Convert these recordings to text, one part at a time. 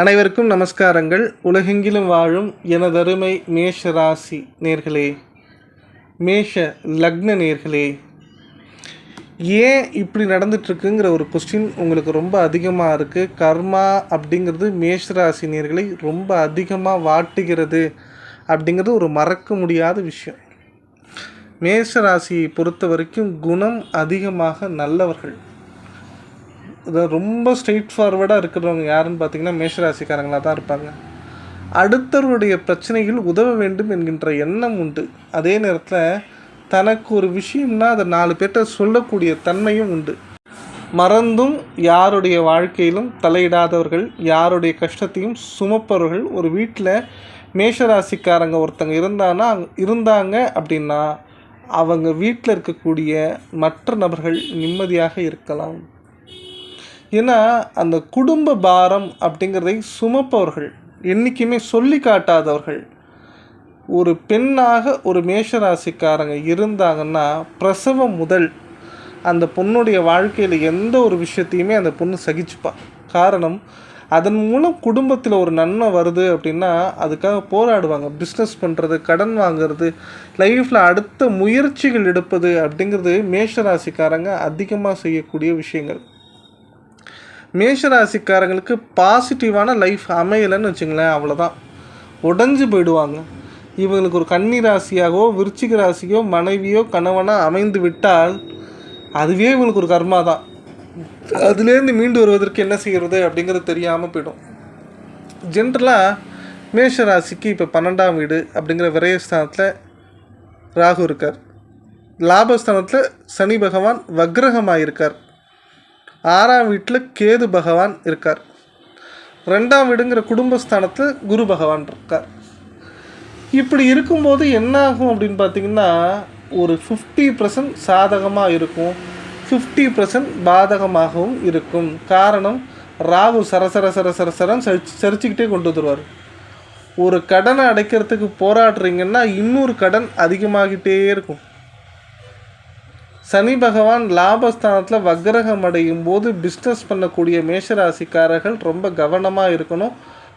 அனைவருக்கும் நமஸ்காரங்கள். உலகெங்கிலும் வாழும் எனதருமை மேஷ ராசி நேர்களே மேஷ லக்ன நேர்களே ஏன் இப்படி நடந்துட்டுருக்குங்கிற ஒரு கொஸ்டின் உங்களுக்கு ரொம்ப அதிகமாக இருக்குது கர்மா அப்படிங்கிறது மேஷ ராசி நேர்களை ரொம்ப அதிகமாக வாட்டுகிறது அப்படிங்கிறது ஒரு மறக்க முடியாத விஷயம். மேஷ ராசியை பொறுத்த வரைக்கும் குணம் அதிகமாக நல்லவர்கள். ரொம்ப ஸ்ட்ரெயிட் ஃபார்வர்டாக இருக்கிறவங்க யாருன்னு பார்த்தீங்கன்னா மேஷராசிக்காரங்களாக தான் இருப்பாங்க. அடுத்தவருடைய பிரச்சனைகள் உதவ வேண்டும் என்கின்ற எண்ணம் உண்டு. அதே நேரத்தில் தனக்கு ஒரு விஷயம்னா அதை நாலு பேர்கிட்ட சொல்லக்கூடிய தன்மையும் உண்டு. மறந்தும் யாருடைய வாழ்க்கையிலும் தலையிடாதவர்கள் யாருடைய கஷ்டத்தையும் சுமப்பவர்கள் ஒரு வீட்டில் மேஷராசிக்காரங்க ஒருத்தங்க இருந்தானா இருந்தாங்க அப்படின்னா அவங்க வீட்டில் இருக்கக்கூடிய மற்ற நபர்கள் நிம்மதியாக இருக்கலாம். ஏன்னா அந்த குடும்ப பாரம் அப்படிங்கிறதை சுமப்பவர்கள் என்றைக்குமே சொல்லி காட்டாதவர்கள். ஒரு பெண்ணாக ஒரு மேஷராசிக்காரங்க இருந்தாங்கன்னா பிரசவம் முதல் அந்த பொண்ணுடைய வாழ்க்கையில் எந்த ஒரு விஷயத்தையுமே அந்த பொண்ணு சகிச்சுப்பான் காரணம் அதன் மூலம் குடும்பத்தில் ஒரு நன்மை வருது அப்படின்னா அதுக்காக போராடுவாங்க. பிஸ்னஸ் பண்ணுறது கடன் வாங்குறது லைஃப்பில் அடுத்த முயற்சிகள் எடுப்பது அப்படிங்கிறது மேஷராசிக்காரங்க அதிகமாக செய்யக்கூடிய விஷயங்கள். மேஷராசிக்காரங்களுக்கு பாசிட்டிவான லைஃப் அமையலைன்னு வச்சுங்களேன் அவ்வளோதான் உடஞ்சி போயிடுவாங்க. இவங்களுக்கு ஒரு கன்னி ராசியாகவோ விருச்சிக ராசியோ மனைவியோ கணவனாக அமைந்து விட்டால் அதுவே இவங்களுக்கு ஒரு கர்மா தான். அதுலேருந்து மீண்டு வருவதற்கு என்ன செய்கிறது அப்படிங்கிறது தெரியாமல் போயிடும். ஜென்ரலாக மேஷ ராசிக்கு இப்போ பன்னெண்டாம் வீடு அப்படிங்கிற விரயஸ்தானத்தில் ராகு இருக்கார். லாபஸ்தானத்தில் சனி பகவான் வக்ரகமாக இருக்கார் ஆறாம் வீட்டில் கேது பகவான் இருக்கார். ரெண்டாம் வீடுங்கிற குடும்பஸ்தானத்தில் குரு பகவான் இருக்கார். இப்படி இருக்கும்போது என்ன ஆகும் அப்படின்னு பார்த்தீங்கன்னா ஒரு ஃபிஃப்டி பர்சன்ட் சாதகமாக இருக்கும். ஃபிஃப்டி பர்சன்ட் பாதகமாகவும் இருக்கும். காரணம் ராகு சரசர சர சர சரிச்சுக்கிட்டே கொண்டு வந்துடுவார் ஒரு கடனை அடைக்கிறதுக்கு போராடுறீங்கன்னா இன்னொரு கடன் அதிகமாகிட்டே இருக்கும். சனி பகவான் லாபஸ்தானத்தில் வக்ரகம் அடையும் போது பிஸ்னஸ் பண்ணக்கூடிய மேஷராசிக்காரர்கள் ரொம்ப கவனமாக இருக்கணும்.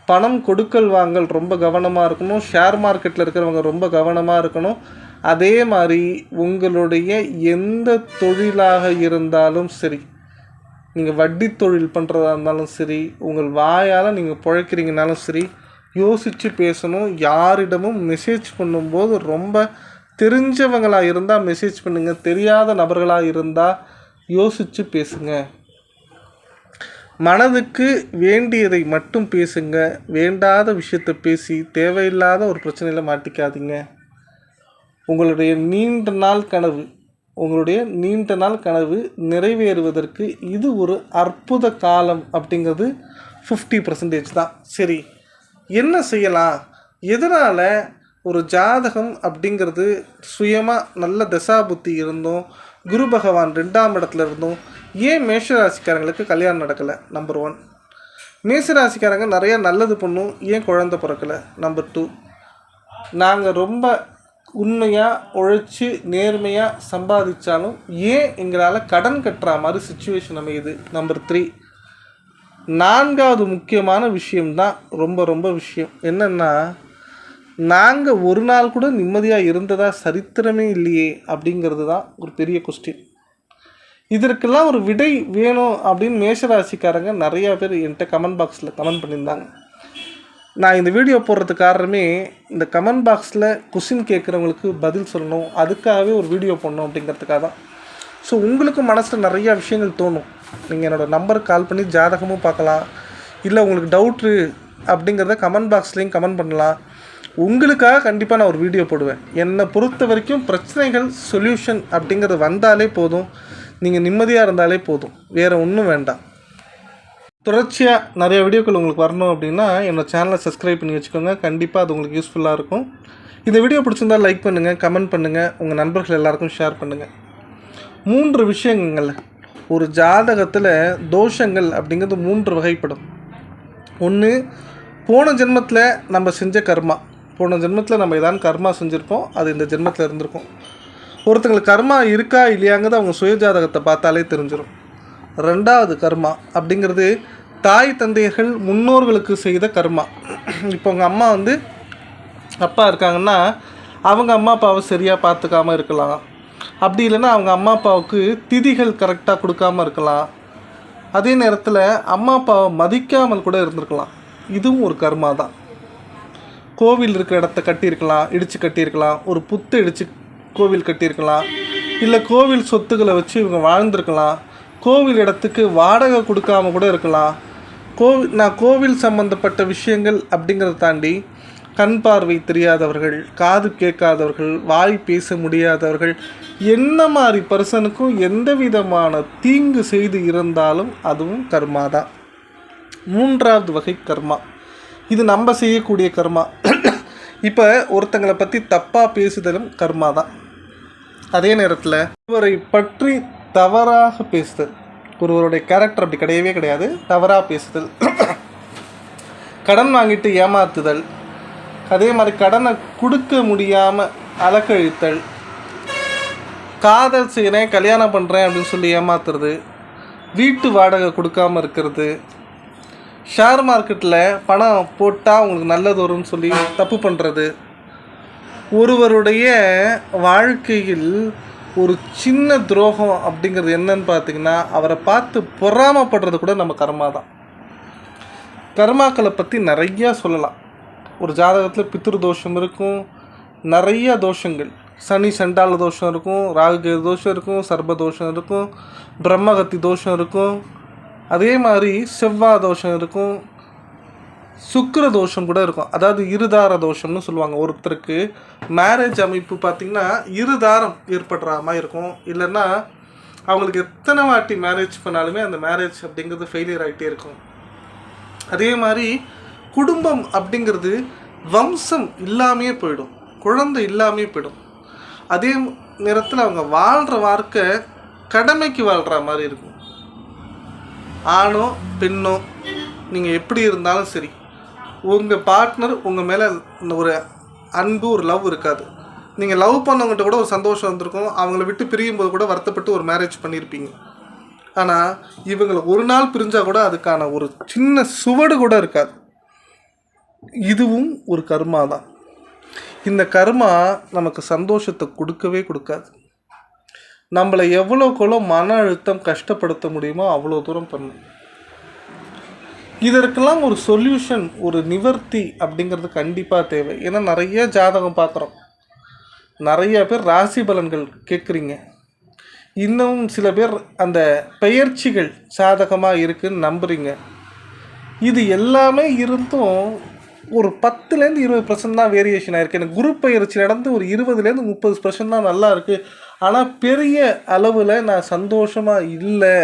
பணம் கொடுக்கல் வாங்கல் ரொம்ப கவனமாக இருக்கணும். ஷேர் மார்க்கெட்டில் இருக்கிறவங்க ரொம்ப கவனமாக இருக்கணும். அதே மாதிரி உங்களுடைய எந்த தொழிலாக இருந்தாலும் சரி நீங்கள் வட்டி தொழில் பண்ணுறதா இருந்தாலும் சரி உங்கள் வாயால் நீங்கள் பிழைக்கிறீங்கனாலும் சரி யோசித்து பேசணும். யாரிடமும் மெசேஜ் பண்ணும்போது ரொம்ப தெரிஞ்சவங்களாக இருந்தால் மெசேஜ் பண்ணுங்கள் தெரியாத நபர்களாக இருந்தால் யோசித்து பேசுங்க. மனதுக்கு வேண்டியதை மட்டும் பேசுங்க. வேண்டாத விஷயத்தை பேசி தேவையில்லாத ஒரு பிரச்சனையில் மாட்டிக்காதீங்க. உங்களுடைய நீண்ட நாள் கனவு உங்களுடைய நீண்ட நாள் கனவு நிறைவேறுவதற்கு இது ஒரு அற்புத காலம் அப்படிங்கிறது ஃபிஃப்டி பர்சன்டேஜ் தான். சரி என்ன செய்யலாம்? எதனால் ஒரு ஜாதகம் அப்படிங்கிறது சுயமாக நல்ல தசாபுத்தி இருந்தும் குரு பகவான் ரெண்டாம் இடத்துல இருந்தும் ஏன் மேஷராசிக்காரங்களுக்கு கல்யாணம் நடக்கலை? நம்பர் ஒன் மேசராசிக்காரங்க நிறையா நல்லது பண்ணும் ஏன் குழந்த பிறக்கலை? நம்பர் டூ நாங்கள் ரொம்ப உண்மையாக உழைச்சி நேர்மையாக சம்பாதிச்சாலும் ஏன் எங்களால் கடன் கட்டுற மாதிரி சுச்சுவேஷன் அமையுது? நம்பர் த்ரீ நான்காவது முக்கியமான விஷயம்தான் ரொம்ப ரொம்ப விஷயம். என்னென்னா நாங்கள் ஒரு நாள் கூட நிம்மதியாக இருந்ததா சரித்திரமே இல்லையே அப்படிங்கிறது தான் ஒரு பெரிய கொஸ்டின் இதற்கெல்லாம் ஒரு விடை வேணும் அப்படின்னு மேஷராசிக்காரங்க நிறையா பேர் என்கிட்ட கமெண்ட் பாக்ஸில் கமெண்ட் பண்ணியிருந்தாங்க. நான் இந்த வீடியோ போடுறதுக்கு காரணமே இந்த கமெண்ட் பாக்ஸில் கொஸ்டின் கேட்குறவங்களுக்கு பதில் சொல்லணும் அதுக்காகவே ஒரு வீடியோ போடணும் அப்படிங்கிறதுக்காக தான். ஸோ உங்களுக்கு மனசில் நிறையா விஷயங்கள் தோணும். நீங்கள் என்னோடய நம்பருக்கு கால் பண்ணி ஜாதகமும் பார்க்கலாம். இல்லை உங்களுக்கு டவுட்ரு அப்படிங்கிறத கமெண்ட் பாக்ஸ்லேயும் கமெண்ட் பண்ணலாம். உங்களுக்காக கண்டிப்பாக நான் ஒரு வீடியோ போடுவேன். என்னை பொறுத்த வரைக்கும் பிரச்சனைகள் சொல்யூஷன் அப்படிங்கிறது வந்தாலே போதும். நீங்கள் நிம்மதியாக இருந்தாலே போதும். வேறு ஒன்றும் வேண்டாம். தொடர்ச்சியாக நிறைய வீடியோக்கள் உங்களுக்கு வரணும் அப்படின்னா என்னோட சேனலை சப்ஸ்கிரைப் பண்ணி வச்சுக்கோங்க. கண்டிப்பாக அது உங்களுக்கு யூஸ்ஃபுல்லாக இருக்கும். இந்த வீடியோ பிடிச்சிருந்தால் லைக் பண்ணுங்கள் கமெண்ட் பண்ணுங்கள் உங்கள் நண்பர்கள் எல்லாருக்கும் ஷேர் பண்ணுங்கள் மூன்று விஷயங்கள் ஒரு ஜாதகத்தில் தோஷங்கள் அப்படிங்கிறது மூன்று வகைப்படும். ஒன்று போன ஜென்மத்தில் நம்ம செஞ்ச கர்மா. போன ஜென்மத்தில் நம்ம ஏதாவது கர்மா செஞ்சுருப்போம் அது இந்த ஜென்மத்தில் இருந்திருக்கும். ஒருத்தங்களுக்கு கர்மா இருக்கா இல்லையாங்கிறது அவங்க சுயஜாதகத்தை பார்த்தாலே தெரிஞ்சிடும் ரெண்டாவது கர்மா அப்படிங்கிறது தாய் தந்தையர்கள் முன்னோர்களுக்கு செய்த கர்மா. இப்போ உங்கள் அம்மா வந்து அப்பா இருக்காங்கன்னா அவங்க அம்மா அப்பாவை சரியாக பார்த்துக்காம இருக்கலாம். அப்படி இல்லைன்னா அவங்க அம்மா அப்பாவுக்கு திதிகள் கரெக்டாக கொடுக்காம இருக்கலாம். அதே நேரத்தில் அம்மா அப்பாவை மதிக்காமல் கூட இருந்திருக்கலாம். இதுவும் ஒரு கர்மா தான் கோவில் இருக்கிற இடத்த கட்டியிருக்கலாம் இடித்து கட்டியிருக்கலாம் ஒரு புத்து இடித்து கோவில் கட்டியிருக்கலாம் இல்லை கோவில் சொத்துக்களை வச்சு இவங்க வாழ்ந்திருக்கலாம் கோவில் இடத்துக்கு வாடகை கொடுக்காம கூட இருக்கலாம். கோவில் நான் கோவில் சம்பந்தப்பட்ட விஷயங்கள் அப்படிங்கிறத தாண்டி கண் பார்வை தெரியாதவர்கள் காது கேட்காதவர்கள் வாய் பேச முடியாதவர்கள் என்ன மாதிரி பர்சனுக்கும் எந்த விதமான தீங்கு செய்து இருந்தாலும் அதுவும் கர்மா தான். மூன்றாவது வகை கர்மா. இது நம்ம செய்யக்கூடிய கர்மா. இப்போ ஒருத்தங்களை பற்றி தப்பாக பேசுதலும் கர்மா தான் அதே நேரத்தில் இவரை பற்றி தவறாக பேசுதல். ஒருவருடைய கேரக்டர் அப்படி கிடையவே கிடையாது. தவறாக பேசுதல். கடன் வாங்கிட்டு ஏமாத்துதல். அதே மாதிரி கடனை கொடுக்க முடியாமல் அலக்கழித்தல். காதல் செய்கிறேன் கல்யாணம் பண்ணுறேன் அப்படின்னு சொல்லி ஏமாத்துறது. வீட்டு வாடகை கொடுக்காம இருக்கிறது. ஷேர் மார்க்கெட்டில் பணம் போட்டால் உங்களுக்கு நல்லது வரும்னு சொல்லி தப்பு பண்ணுறது ஒருவருடைய வாழ்க்கையில் ஒரு சின்ன துரோகம் அப்படிங்கிறது என்னன்னு பார்த்தீங்கன்னா அவரை பார்த்து பொறாமப்படுறது கூட நம்ம கர்மா தான். கர்மாக்களை பற்றி நிறையா சொல்லலாம். ஒரு ஜாதகத்தில் பித்ரு தோஷம் இருக்கும் நிறைய தோஷங்கள். சனி சண்டால தோஷம் இருக்கும் ராகுகேது தோஷம் இருக்கும் சர்ப தோஷம் இருக்கும் பிரம்மகத்தி தோஷம் இருக்கும். அதே மாதிரி செவ்வாய் தோஷம் இருக்கும் சுக்கர தோஷம் கூட இருக்கும். அதாவது இருதார தோஷம்னு சொல்லுவாங்க. ஒருத்தருக்கு மேரேஜ் அமைப்பு பார்த்திங்கன்னா இருதாரம் ஏற்படுற மாதிரி இருக்கும். இல்லைன்னா அவங்களுக்கு எத்தனை வாட்டி மேரேஜ் பண்ணாலுமே அந்த மேரேஜ் அப்படிங்கிறது ஃபெயிலியர் ஆகிட்டே இருக்கும். அதே மாதிரி குடும்பம் அப்படிங்கிறது வம்சம் இல்லாமையே போயிடும். குழந்தை இல்லாமையே போயிடும். அதே நேரத்தில் அவங்க வாழ்கிற வாழ்க்கை கடமைக்கு வாழ்கிற மாதிரி இருக்கும். ஆணோ பெண்ணோ நீங்கள் எப்படி இருந்தாலும் சரி உங்கள் பார்ட்னர் உங்கள் மேலே ஒரு அன்பு ஒரு லவ் இருக்காது. நீங்கள் லவ் பண்ணவங்ககிட்ட கூட ஒரு சந்தோஷம் வந்திருக்கும். அவங்கள விட்டு பிரியும் போது கூட வருத்தப்பட்டு ஒரு மேரேஜ் பண்ணியிருப்பீங்க ஆனால் இவங்களை ஒரு நாள் பிரிஞ்சால் கூட அதுக்கான ஒரு சின்ன சுவடு கூட இருக்காது. இதுவும் ஒரு கர்மா தான் இந்த கர்மா நமக்கு சந்தோஷத்தை கொடுக்கவே கொடுக்காது. நம்மளை எவ்வளோக்குள்ள மன அழுத்தம் கஷ்டப்படுத்த முடியுமோ அவ்வளோ தூரம் பண்ணும் இதற்கெல்லாம் ஒரு சொல்யூஷன் ஒரு நிவர்த்தி அப்படிங்கிறது கண்டிப்பாக தேவை. ஏன்னா நிறைய ஜாதகம் பார்க்குறோம். நிறைய பேர் ராசி பலன்கள் கேட்குறீங்க. இன்னும் சில பேர் அந்த பெயர்ச்சிகள் சாதகமாக இருக்குன்னு நம்புறீங்க. இது எல்லாமே இருந்தும் ஒரு பத்துலேருந்து இருபது பர்சன்ட் தான் வேரியேஷன் ஆயிருக்கு. எனக்கு குரு பயிற்சி நடந்து ஒரு இருபதுலேருந்து முப்பது பர்சன்ட் தான் நல்லா இருக்குது ஆனால் பெரிய அளவில் நான் சந்தோஷமாக இல்லை.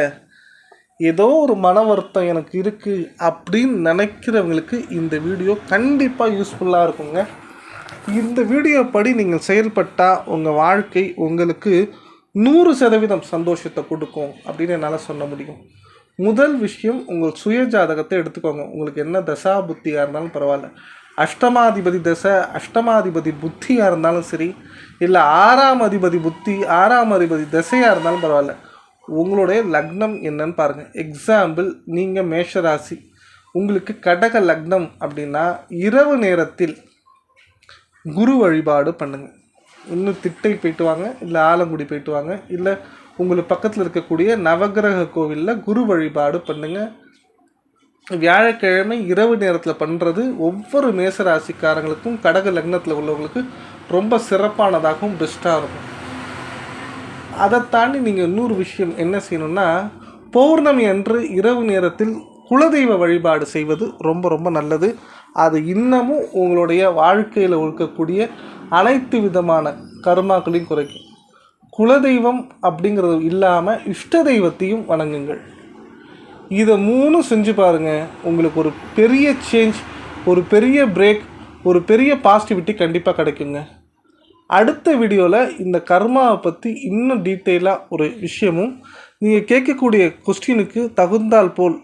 ஏதோ ஒரு மன வருத்தம் எனக்கு இருக்குது அப்படின்னு நினைக்கிறவங்களுக்கு இந்த வீடியோ கண்டிப்பாக யூஸ்ஃபுல்லாக இருக்குங்க. இந்த வீடியோ படி நீங்கள் செயல்பட்டால் உங்கள் வாழ்க்கை உங்களுக்கு நூறு சதவீதம் சந்தோஷத்தை கொடுக்கும் அப்படின்னு என்னால் சொல்ல முடியும். முதல் விஷயம் உங்கள் சுய ஜாதகத்தை எடுத்துக்கோங்க. உங்களுக்கு என்ன தசா புத்தியாக இருந்தாலும் பரவாயில்ல. அஷ்டமாதிபதி தசை அஷ்டமாதிபதி புத்தியாக இருந்தாலும் சரி இல்லை ஆறாம் அதிபதி புத்தி ஆறாம் அதிபதி தசையாக இருந்தாலும் பரவாயில்ல. உங்களுடைய லக்னம் என்னன்னு பாருங்கள் எக்ஸாம்பிள் நீங்கள் மேஷராசி. உங்களுக்கு கடக லக்னம் அப்படின்னா இரவு நேரத்தில் குரு வழிபாடு பண்ணுங்கள் இன்னும் திட்டை போயிட்டு வாங்க இல்லை ஆலங்குடி போயிட்டு வாங்க இல்லை உங்களுக்கு பக்கத்தில் இருக்கக்கூடிய நவகிரக கோவிலில் குரு வழிபாடு பண்ணுங்கள் வியாழக்கிழமை இரவு நேரத்தில் பண்ணுறது ஒவ்வொரு மேசராசிக்காரங்களுக்கும் கடக லக்னத்தில் உள்ளவங்களுக்கு ரொம்ப சிறப்பானதாகவும் பெஸ்ட்டாக இருக்கும். அதை தாண்டி நீங்கள் இன்னொரு விஷயம் என்ன செய்யணும்னா பௌர்ணமி அன்று இரவு நேரத்தில் குலதெய்வ வழிபாடு செய்வது ரொம்ப ரொம்ப நல்லது. அது இன்னமும் உங்களுடைய வாழ்க்கையில் இருக்கக்கூடிய அனைத்து விதமான கர்மாக்களையும் குறைக்கும். குலதெய்வம் அப்படிங்கிறது இல்லாமல் இஷ்ட தெய்வத்தையும் வணங்குங்கள். இதை மூணும் செஞ்சு பாருங்கள் உங்களுக்கு ஒரு பெரிய சேஞ்ச் ஒரு பெரிய பிரேக் ஒரு பெரிய பாசிட்டிவிட்டி கண்டிப்பாக கிடைக்குங்க. அடுத்த வீடியோவில் இந்த கர்மாவை பற்றி இன்னும் டீட்டெயிலாக ஒரு விஷயமும் நீங்கள் கேட்கக்கூடிய கொஸ்டினுக்கு தகுந்தால் போல்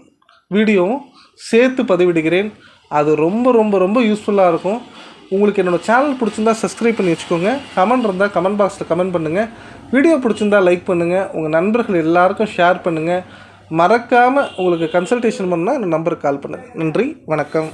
வீடியோவும் சேர்த்து பதிவிடுகிறேன். அது ரொம்ப ரொம்ப ரொம்ப யூஸ்ஃபுல்லாக இருக்கும். உங்களுக்கு என்னோடய சேனல் பிடிச்சிருந்தா சப்ஸ்கிரைப் பண்ணி வச்சுக்கோங்க. கமெண்ட் இருந்தால் கமெண்ட் பாக்ஸில் கமெண்ட் பண்ணுங்கள் வீடியோ பிடிச்சிருந்தா லைக் பண்ணுங்கள் உங்கள் நண்பர்கள் எல்லாருக்கும் ஷேர் பண்ணுங்கள் மறக்காமல் உங்களுக்கு கன்சல்டேஷன் பண்ணால் இந்த நம்பருக்கு கால் பண்ணுங்கள் நன்றி வணக்கம்.